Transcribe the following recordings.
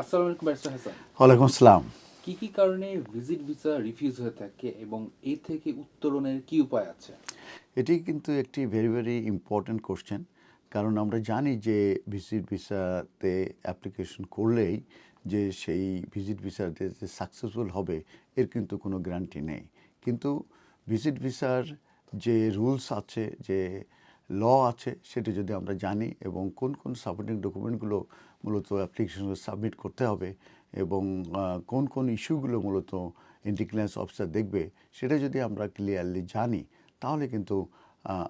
আসসালামু আলাইকুম ব্যারিস্টার হাসান। ওয়ালাইকুম আসসালাম। কি কি কারণে ভিজিট ভিসা রিফিউজ হয়ে থাকে এবং এই থেকে উত্তরণের কি উপায় আছে? এটি কিন্তু একটি ভেরি ভেরি ইম্পর্ট্যান্ট কোশ্চেন কারণ আমরা জানি যে ভিজিট ভিসাতে অ্যাপ্লিকেশন করলেই যে সেই ভিজিট ভিসাতে যে সাকসেসফুল হবে এর কিন্তু কোনো গ্যারান্টি নেই। কিন্তু ভিজিট ভিসার যে রুলস আছে যে ল আছে সেটা যদি আমরা জানি এবং কোন কোন সাপোর্টিং ডকুমেন্টগুলো মূলত অ্যাপ্লিকেশনগুলো সাবমিট করতে হবে এবং কোন কোন ইস্যুগুলো মূলত ইন্টিক্লেন্স অফিসার দেখবে সেটা যদি আমরা ক্লিয়ারলি জানি, তাহলে কিন্তু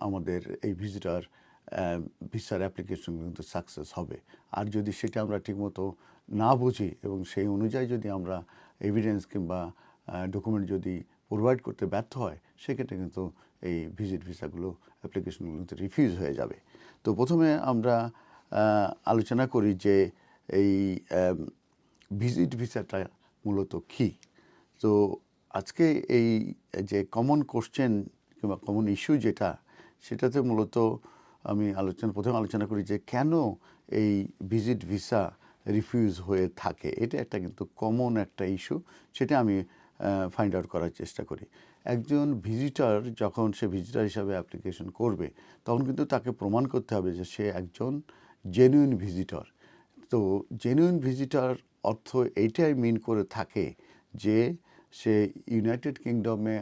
আমাদের এই ভিজিটার ভিসার অ্যাপ্লিকেশন কিন্তু সাকসেস হবে। আর যদি সেটা আমরা ঠিকমতো না বুঝি এবং সেই অনুযায়ী যদি আমরা এভিডেন্স কিংবা ডকুমেন্ট যদি প্রোভাইড করতে ব্যর্থ হয়, সেক্ষেত্রে কিন্তু এই ভিজিট ভিসাগুলো অ্যাপ্লিকেশনগুলো কিন্তু রিফিউজ হয়ে যাবে। তো প্রথমে আমরা আলোচনা করি যে এই ভিজিট ভিসাটা মূলত কী? তো আজকে এই যে কমন কোশ্চেন কিংবা কমন ইস্যু যেটা, সেটাতে মূলত আমি আলোচনা, প্রথমে আলোচনা করি যে কেন এই ভিজিট ভিসা রিফিউজ হয়ে থাকে? এটা একটা কিন্তু কমন একটা ইস্যু সেটা আমি ফাইন্ড আউট করার চেষ্টা করি। একজন ভিজিটার যখন সে ভিজিটার হিসাবে অ্যাপ্লিকেশন করবে, তখন কিন্তু তাকে প্রমাণ করতে হবে যে সে একজন জেনুইন ভিজিটর তো জেনুইন ভিজিটর অর্থ এইটাই মিন করে থাকে যে সে ইউনাইটেড কিংডমে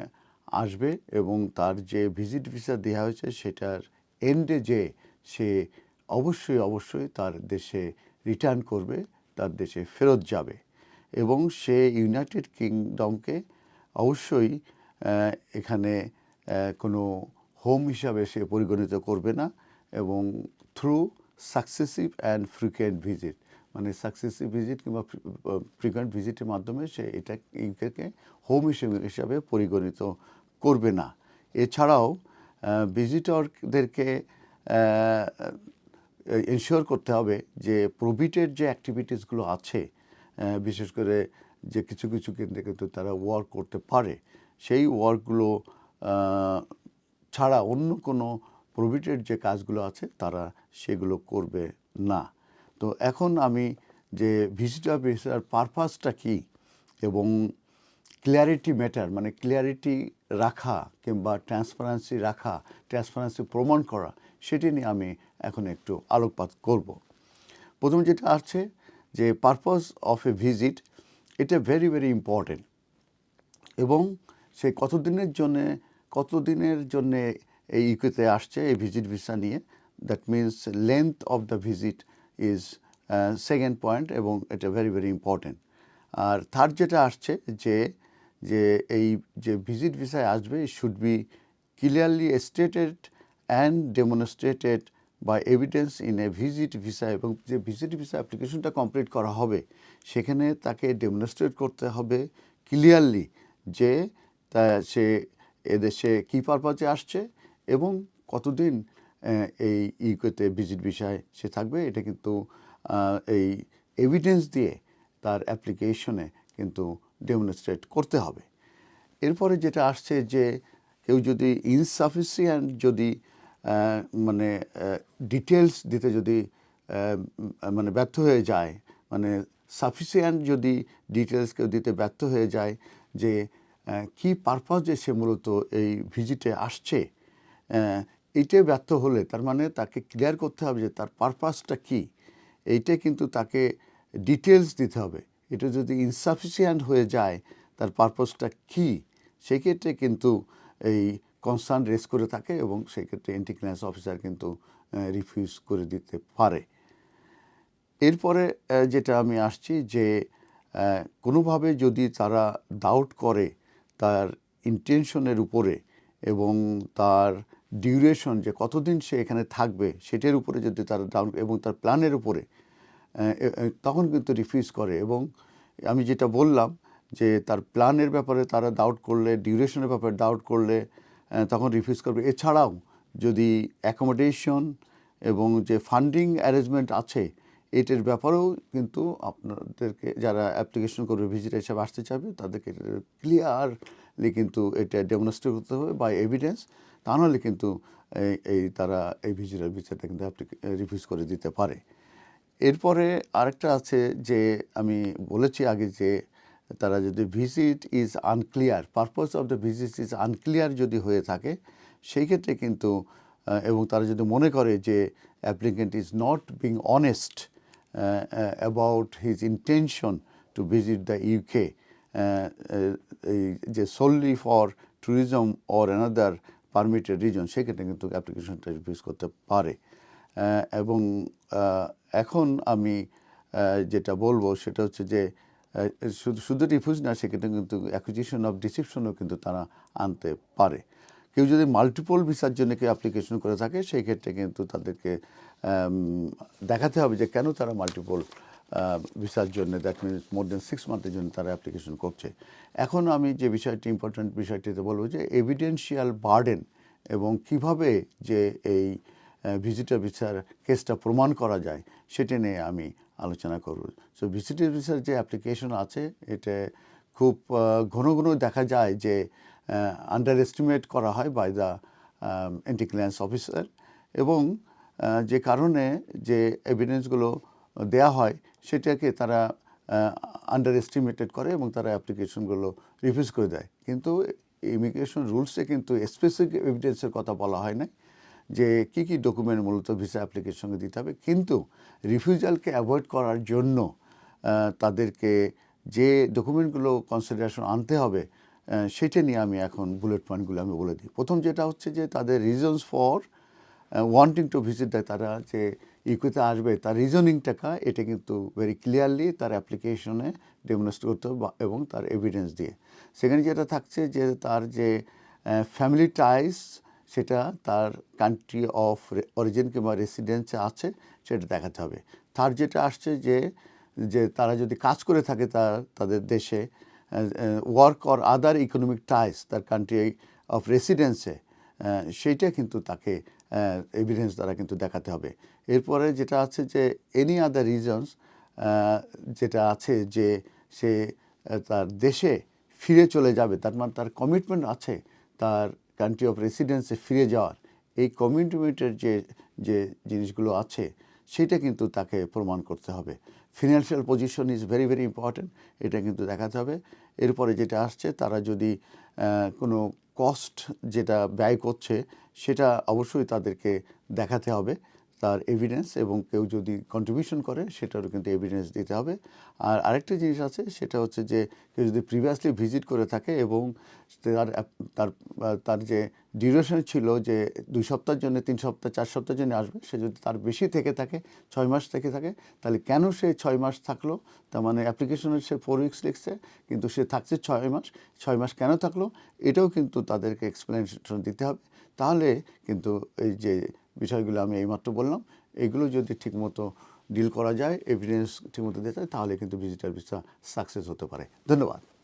আসবে এবং তার যে ভিজিট ভিসা দেওয়া হয়েছে সেটার এন্ডে যে সে অবশ্যই অবশ্যই তার দেশে রিটার্ন করবে, তার দেশে ফেরত যাবে। এবং সে ইউনাইটেড কিংডমকে অবশ্যই এখানে কোনো হোম হিসাবে সে পরিগণিত করবে না এবং through successive and frequent visit মানে সাকসেসিভ ভিজিট কিংবা ফ্রিকুয়েন্ট ভিজিটের মাধ্যমে সে এটা ইউকেকে হোম হিসেবে, হিসাবে পরিগণিত করবে না। এছাড়াও ভিজিটরদেরকে এনশিওর করতে হবে যে প্রভিটের যে অ্যাক্টিভিটিসগুলো আছে বিশেষ করে যে কিছু কিছু কেন্দ্রে কিন্তু তারা ওয়ার্ক করতে পারে, সেই ওয়ার্কগুলো ছাড়া অন্য কোনো প্রভিটের যে কাজগুলো আছে, তারা সেগুলো করবে না। তো এখন আমি যে ভিজিটার ভিসার পারপাসটা কী এবং ক্লিয়ারিটি ম্যাটার মানে ক্লিয়ারিটি রাখা কিংবা ট্রান্সপারেন্সি রাখা ট্রান্সপারেন্সি প্রমাণ করা, সেটি নিয়ে আমি এখন একটু আলোকপাত করব। প্রথম যেটা আছে যে পারপাস অফ এ ভিজিট এটা ভেরি ভেরি ইম্পর্টেন্ট এবং সে কতদিনের জন্যে কতদিনের জন্যে এই ইউকেতে আসছে এই ভিজিট ভিসা নিয়ে that means length of the visit is second point এবং এটা ভেরি ভেরি ইম্পর্টেন্ট আর থার্ড যেটা আসছে যে যে এই যে ভিজিট ভিসায় আসবে should be clearly stated and demonstrated বা evidence in a visit visa এবং যে ভিজিট ভিসা অ্যাপ্লিকেশনটা কমপ্লিট করা হবে, সেখানে তাকে ডেমনস্ট্রেট করতে হবে ক্লিয়ারলি যে তা সে এদেশে কী পারপাজে আসছে এবং কতদিন এই ইউকেতে ভিজিট বিষয় সে থাকবে। এটা কিন্তু এই এভিডেন্স দিয়ে তার অ্যাপ্লিকেশনে কিন্তু ডেমনস্ট্রেট করতে হবে। এরপরে যেটা আসছে যে কেউ যদি ইনসাফিসিয়েন্ট যদি মানে ডিটেলস দিতে যদি মানে ব্যর্থ হয়ে যায় মানে সাফিসিয়েন্ট যদি ডিটেলস কেউ দিতে ব্যর্থ হয়ে যায় যে কি পারপাজে সে মূলত এই ভিজিটে আসছে এইটাই ব্যর্থ হলে তার মানে তাকে ক্লিয়ার করতে হবে যে তার পারপাসটা কী। এইটা কিন্তু তাকে ডিটেলস দিতে হবে। এটা যদি ইনসাফিসিয়েন্ট হয়ে যায়, তার পারপাসটা কী? সেক্ষেত্রে কিন্তু এই কনসার্ন রেস করে থাকে এবং সেক্ষেত্রে ক্লিয়ারেন্স অফিসার কিন্তু রিফিউজ করে দিতে পারে। এরপরে যেটা আমি আসছি যে কোনোভাবে যদি তারা ডাউট করে তার ইন্টেনশনের উপরে এবং তার ডিউরেশন যে কতদিন সে এখানে থাকবে, সেটার উপরে যদি তার ডাউন এবং তার প্ল্যানের উপরে তখন কিন্তু রিফিউজ করে। এবং আমি যেটা বললাম যে তার প্ল্যানের ব্যাপারে তারা ডাউট করলে ডিউরেশনের ব্যাপারে ডাউট করলে তখন রিফিউজ করবে। এছাড়াও যদি অ্যাকোমোডেশন এবং যে ফান্ডিং অ্যারেঞ্জমেন্ট আছে, এটার ব্যাপারেও কিন্তু আপনাদেরকে যারা অ্যাপ্লিকেশন করবে ভিজিটার হিসাবে আসতে চাইবে, তাদেরকে ক্লিয়ারলি কিন্তু এটা ডেমনস্ট্রেট করতে হবে বাই এভিডেন্স তা নাহলে কিন্তু এই- তারা এই ভিজিটার ভিসাটা কিন্তু রিফিউজ করে দিতে পারে। এরপরে আরেকটা আছে যে, আমি বলেছি আগে যে, তারা যদি visit is unclear purpose of the visit is unclear যদি হয়ে থাকে, সেই ক্ষেত্রে কিন্তু এবং তারা যদি মনে করে যে applicant is not being honest about his intention to visit the UK যে solely for tourism or another permitted reason সেক্ষেত্রে কিন্তু অ্যাপ্লিকেশনটা রিফিউজ করতে পারে। এবং এখন আমি যেটা বলব সেটা হচ্ছে যে শুধু শুধু রিফিউজ না, সেক্ষেত্রে কিন্তু অ্যাকুজিশন অফ ডিসিপশনও কিন্তু তারা আনতে পারে। কেউ যদি মাল্টিপল ভিসার জন্য কেউ অ্যাপ্লিকেশন করে থাকে সেই ক্ষেত্রে কিন্তু তাদেরকে দেখাতে হবে যে কেন তারা মাল্টিপল ভিসার জন্য that means more than six মান্থের জন্য তারা অ্যাপ্লিকেশন করছে। এখন আমি যে বিষয়টি ইম্পর্ট্যান্ট বিষয়টিতে বলব যে এভিডেন্সিয়াল বার্ডেন এবং কীভাবে যে এই ভিজিটার ভিসার কেসটা প্রমাণ করা যায়, সেটা নিয়ে আমি আলোচনা করব। সো ভিজিটার ভিসার যে অ্যাপ্লিকেশন আছে, এটা খুব ঘন ঘন দেখা যায় যে আন্ডার এস্টিমেট করা হয় বাই দ্য ক্লিয়ারেন্স অফিসার এবং যে কারণে যে এভিডেন্সগুলো দেয়া হয়, সেটাকে তারা আন্ডার এস্টিমেটেড করে এবং তারা অ্যাপ্লিকেশনগুলো রিফিউজ করে দেয়। কিন্তু ইমিগ্রেশন রুলসে কিন্তু স্পেসিফিক এভিডেন্সের কথা বলা হয় না যে কি কি ডকুমেন্ট মূলত ভিসা অ্যাপ্লিকেশন দিতে হবে। কিন্তু রিফিউজালকে অ্যাভয়েড করার জন্য তাদেরকে যে ডকুমেন্টগুলো কনসিডারেশন আনতে হবে সেটা নিয়ে আমি এখন বুলেট পয়েন্টগুলো আমি বলে দিই। প্রথম যেটা হচ্ছে যে তাদের reasons for wanting to visit দেয় তারা যে ইকুইতে আসবে, তার রিজনিংটাকা এটা কিন্তু ভেরি ক্লিয়ারলি তার অ্যাপ্লিকেশনে ডেমনস্ট্রেট করতে হবে এবং তার এভিডেন্স দিয়ে। সেখানে যেটা থাকছে যে তার যে ফ্যামিলি টাইস সেটা তার কান্ট্রি অফ অরিজিন কিংবা রেসিডেন্সে আছে, সেটা দেখাতে হবে। তার যেটা আসছে যে যে তারা যদি কাজ করে থাকে তার তাদের দেশে work or other economic ties তার কান্ট্রি অফ রেসিডেন্সে সেইটা কিন্তু তাকে এভিডেন্স দ্বারা কিন্তু দেখাতে হবে। এরপরে যেটা আছে যে এনি আদার রিজনস যেটা আছে যে সে তার দেশে ফিরে চলে যাবে, তার মানে তার কমিটমেন্ট আছে, তার কান্ট্রি অফ রেসিডেন্সে ফিরে যাওয়ার, এই কমিটমেন্টের যে যে জিনিসগুলো আছে, সেটা কিন্তু তাকে প্রমাণ করতে হবে। Financial position is very very important এটা কিন্তু দেখাতে হবে। এরপরে যেটা আসছে, তারা যদি কোনো কস্ট যেটা ব্যয় করছে, সেটা অবশ্যই তাদেরকে দেখাতে হবে। তার এভিডেন্স এবং কেউ যদি কন্ট্রিবিউশন করে, সেটারও কিন্তু এভিডেন্স দিতে হবে। আর আরেকটা জিনিস আছে, সেটা হচ্ছে যে কেউ যদি প্রিভিয়াসলি ভিজিট করে থাকে এবং তার তার তার যে ডিউরেশন ছিল যে দুই সপ্তাহের জন্য, তিন সপ্তাহ, চার সপ্তাহের জন্য আসবে, সে যদি তার বেশি থেকে থাকে, ছয় মাস থেকে থাকে, তাহলে কেন সে ছয় মাস থাকল? তার মানে অ্যাপ্লিকেশনের সে ফোর উইকস লিখছে, কিন্তু সে থাকছে ছয় মাস ছয় মাস কেন থাকল? এটাও কিন্তু তাদেরকে এক্সপ্লেনেশন দিতে হবে। তাহলে কিন্তু এই যে বিষয়গুলো আমি এইমাত্র বললাম। এগুলো যদি ঠিকমতো ডিল করা যায় এভিডেন্স ঠিকমতো যায়, তাহলে কিন্তু ভিজিটার ভিসা সাকসেস হতে পারে। ধন্যবাদ।